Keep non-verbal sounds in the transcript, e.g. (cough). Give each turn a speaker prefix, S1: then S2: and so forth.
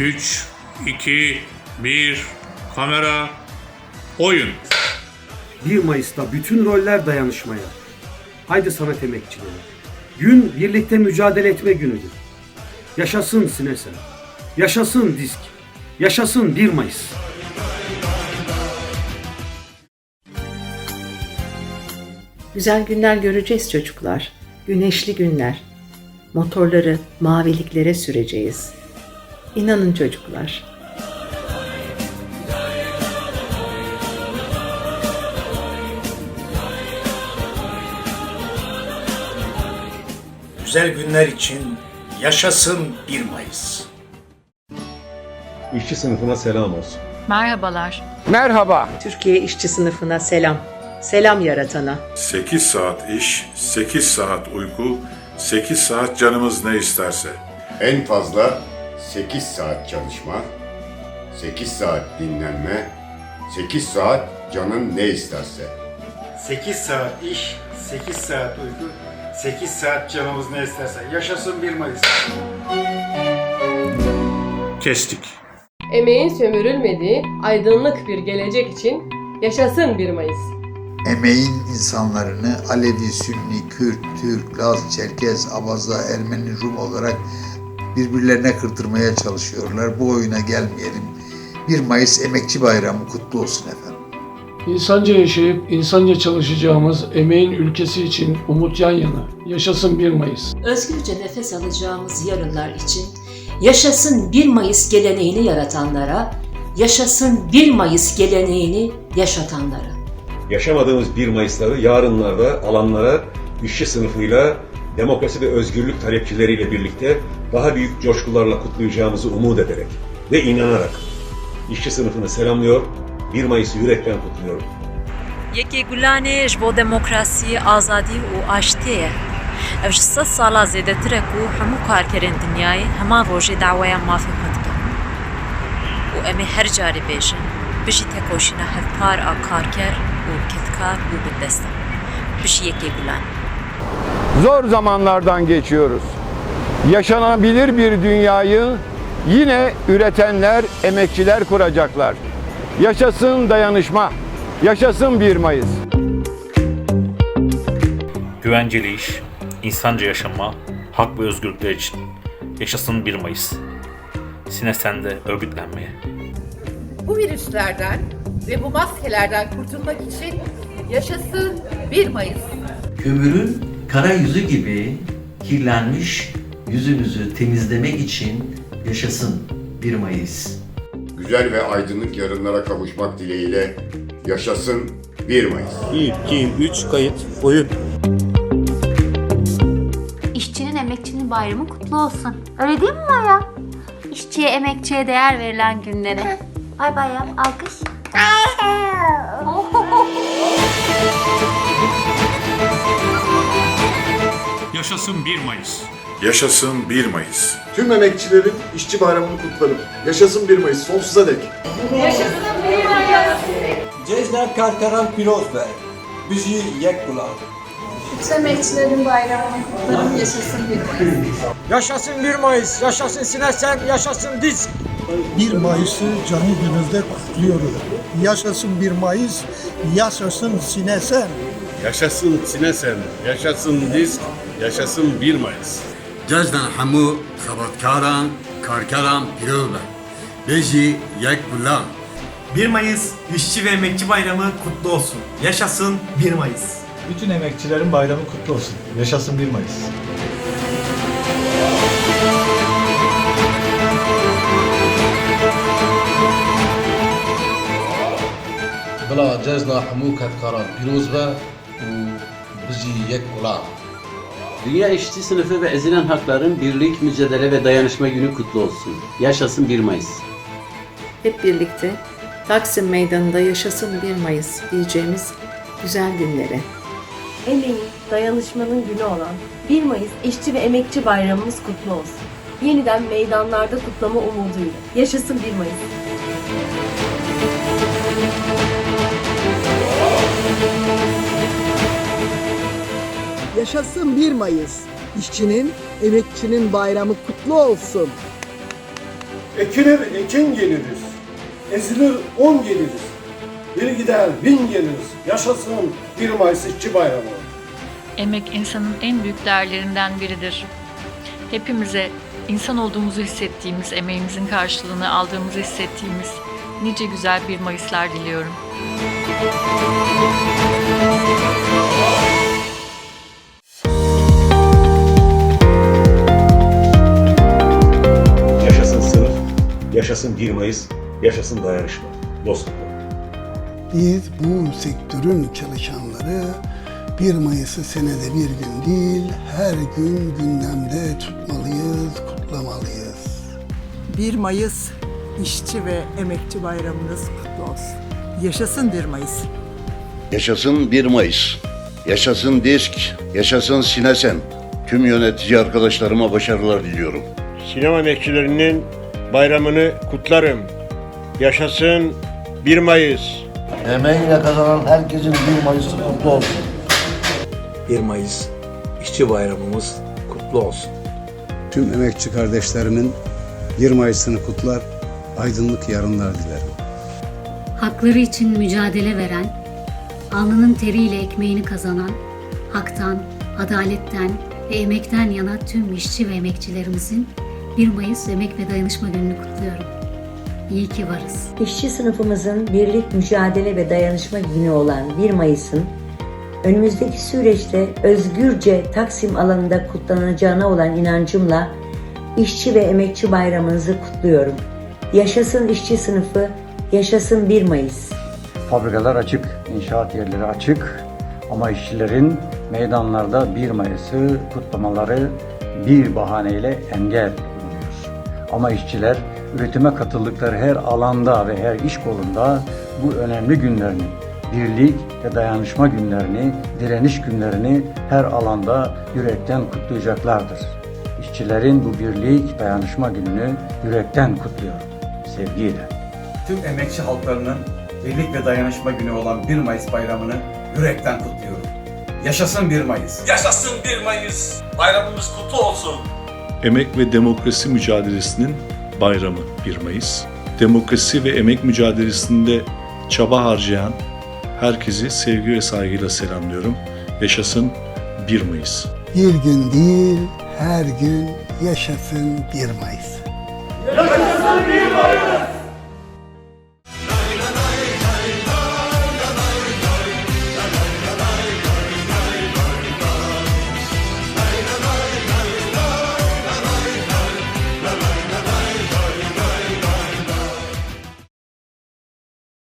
S1: 3, 2, 1, kamera, oyun.
S2: 1 Mayıs'ta bütün roller dayanışmaya. Haydi sanat emekçileri. Gün birlikte mücadele etme günüdür. Yaşasın Sinesen. Yaşasın disk. Yaşasın 1 Mayıs.
S3: Güzel günler göreceğiz çocuklar. Güneşli günler. Motorları maviliklere süreceğiz. İnanın çocuklar.
S4: Güzel günler için yaşasın 1 Mayıs.
S5: İşçi sınıfına selam olsun.
S6: Merhabalar.
S3: Türkiye işçi sınıfına selam. Selam yaratana.
S7: 8 saat iş, 8 saat uyku, 8 saat canımız ne isterse.
S8: En fazla 8 saat çalışma, 8 saat dinlenme, 8 saat canın ne isterse.
S4: 8 saat iş, 8 saat uyku, 8 saat canımız ne isterse. Yaşasın 1 Mayıs.
S1: Kestik.
S9: Emeğin sömürülmediği aydınlık bir gelecek için yaşasın 1 Mayıs.
S10: emeğin insanlarını Alevi, Sünni, Kürt, Türk, Laz, Çerkez, Abaza, Ermeni, Rum olarak birbirlerine kırdırmaya çalışıyorlar. Bu oyuna gelmeyelim. 1 Mayıs Emekçi Bayramı kutlu olsun efendim.
S11: İnsanca yaşayıp insanca çalışacağımız emeğin ülkesi için umut yan yana. Yaşasın 1 Mayıs.
S6: Özgürce nefes alacağımız yarınlar için yaşasın 1 Mayıs geleneğini yaratanlara, yaşasın 1 Mayıs geleneğini yaşatanlara.
S5: Yaşamadığımız 1 Mayıs'ları yarınlarda alanlara işçi sınıfıyla demokrasi ve özgürlük talepçileriyle birlikte daha büyük coşkularla kutlayacağımızı umut ederek ve inanarak işçi sınıfını selamlıyor, 1 Mayıs'ı yürekten kutluyorum.
S6: Yeke gulane jbo demokrasi, azadi u aştiye. Ev ji sed sala zêdetir e ku hemû karkerên dinyayê hema rojê daweya mafê xwe dikin. Û em ê her carê bêjin bijî tekoşîna hevpar a karker û ketkar û bindestan. Bijî yekê gulan.
S11: Zor zamanlardan geçiyoruz. Yaşanabilir bir dünyayı yine üretenler, emekçiler kuracaklar. Yaşasın dayanışma. Yaşasın 1 Mayıs.
S1: Güvenceli iş, insanca yaşama, hak ve özgürlükler için. Yaşasın 1 Mayıs. Sinesen'de örgütlenmeye.
S9: Bu virüslerden ve bu maskelerden kurtulmak için yaşasın 1 Mayıs.
S4: Kömürün kara yüzü gibi kirlenmiş yüzümüzü temizlemek için yaşasın 1 Mayıs.
S8: Güzel ve aydınlık yarınlara kavuşmak dileğiyle yaşasın 1 Mayıs.
S5: 1, 2, 3 kayıt, oyun.
S12: İşçinin emekçinin bayramı kutlu olsun. Öyle değil mi Maya? İşçiye emekçiye değer verilen günlere. Bay bay yap alkış. (laughs)
S1: Yaşasın 1 Mayıs.
S7: Yaşasın 1 Mayıs.
S10: Tüm emekçilerin işçi bayramını kutlarım. Yaşasın 1 Mayıs sonsuza dek.
S4: Cezler karkaran pilotlar. Bizi yek bulan.
S9: Emekçilerin bayramını kutlarım yaşasın 1 Mayıs.
S4: Yaşasın 1 Mayıs, yaşasın Sinesen, yaşasın Disk.
S10: 1 Mayıs'ı canı gününde kutluyoruz. Yaşasın 1 Mayıs, yaşasın Sinesen.
S7: Yaşasın Sinesen, yaşasın Disk, yaşasın 1 Mayıs.
S10: Cezden hamu sabatkaran, karkaran pirola. Bezi yek bulan.
S4: 1 Mayıs İşçi ve Emekçi Bayramı kutlu olsun. Yaşasın 1 Mayıs.
S11: Bütün emekçilerin bayramı kutlu olsun. Yaşasın 1 Mayıs.
S10: Bela cezna hamu katkaran piroz ve bizi yek bulan.
S4: Dünya işçi sınıfı ve ezilen hakların birlik, mücadele ve dayanışma günü kutlu olsun. Yaşasın 1 Mayıs.
S3: Hep birlikte Taksim Meydanı'nda yaşasın 1 Mayıs diyeceğimiz güzel günlere.
S9: Emeğin, dayanışmanın günü olan 1 Mayıs İşçi ve Emekçi Bayramımız kutlu olsun. Yeniden meydanlarda kutlama umuduyla. Yaşasın 1 Mayıs.
S12: Yaşasın 1 Mayıs. İşçinin, emekçinin bayramı kutlu olsun.
S13: Ekilir ekin geliriz. Ezilir on geliriz. Bir gider bin geliriz. Yaşasın 1 Mayıs İşçi Bayramı.
S14: Emek insanın en büyük değerlerinden biridir. Hepimize insan olduğumuzu hissettiğimiz, emeğimizin karşılığını aldığımızı hissettiğimiz nice güzel bir Mayıslar diliyorum.
S5: Yaşasın yaşasın 1 Mayıs, yaşasın dayanışma, dostluklar.
S15: Biz bu sektörün çalışanları 1 Mayıs'ı senede bir gün değil, her gün gündemde tutmalıyız, kutlamalıyız.
S16: 1 Mayıs İşçi ve Emekçi Bayramınız kutlu olsun. Yaşasın 1 Mayıs.
S17: Yaşasın 1 Mayıs. Yaşasın DİSK. Yaşasın Sinesen. Tüm yönetici arkadaşlarıma başarılar diliyorum.
S13: Sinema emekçilerinin bayramını kutlarım. Yaşasın 1 Mayıs.
S17: Emeğiyle kazanan herkesin 1 Mayıs'ı kutlu olsun.
S18: 1 Mayıs İşçi Bayramımız kutlu olsun.
S15: Tüm emekçi kardeşlerimin 1 Mayıs'ını kutlar, aydınlık yarınlar dilerim.
S11: Hakları için mücadele veren, alnının teriyle ekmeğini kazanan, haktan, adaletten ve emekten yana tüm işçi ve emekçilerimizin 1 Mayıs Emek ve Dayanışma Günü'nü kutluyorum. İyi ki varız.
S19: İşçi sınıfımızın birlik, mücadele ve dayanışma günü olan 1 Mayıs'ın önümüzdeki süreçte özgürce Taksim alanında kutlanacağına olan inancımla işçi ve emekçi bayramınızı kutluyorum. Yaşasın işçi sınıfı, yaşasın 1 Mayıs.
S18: Fabrikalar açık, inşaat yerleri açık ama işçilerin meydanlarda 1 Mayıs'ı kutlamaları bir bahaneyle engel. Ama işçiler üretime katıldıkları her alanda ve her iş kolunda bu önemli günlerini, birlik ve dayanışma günlerini, direniş günlerini her alanda yürekten kutlayacaklardır. İşçilerin bu birlik, dayanışma gününü yürekten kutluyorum. Sevgiyle.
S13: Tüm emekçi halklarının birlik ve dayanışma günü olan 1 Mayıs bayramını yürekten kutluyorum. Yaşasın 1 Mayıs.
S1: Yaşasın 1 Mayıs. Bayramımız kutlu olsun.
S20: Emek ve demokrasi mücadelesinin bayramı 1 Mayıs. Demokrasi ve emek mücadelesinde çaba harcayan herkesi sevgi ve saygıyla selamlıyorum. Yaşasın 1 Mayıs.
S15: Bir gün değil, her gün yaşasın 1 Mayıs.
S13: Yaşasın 1 Mayıs.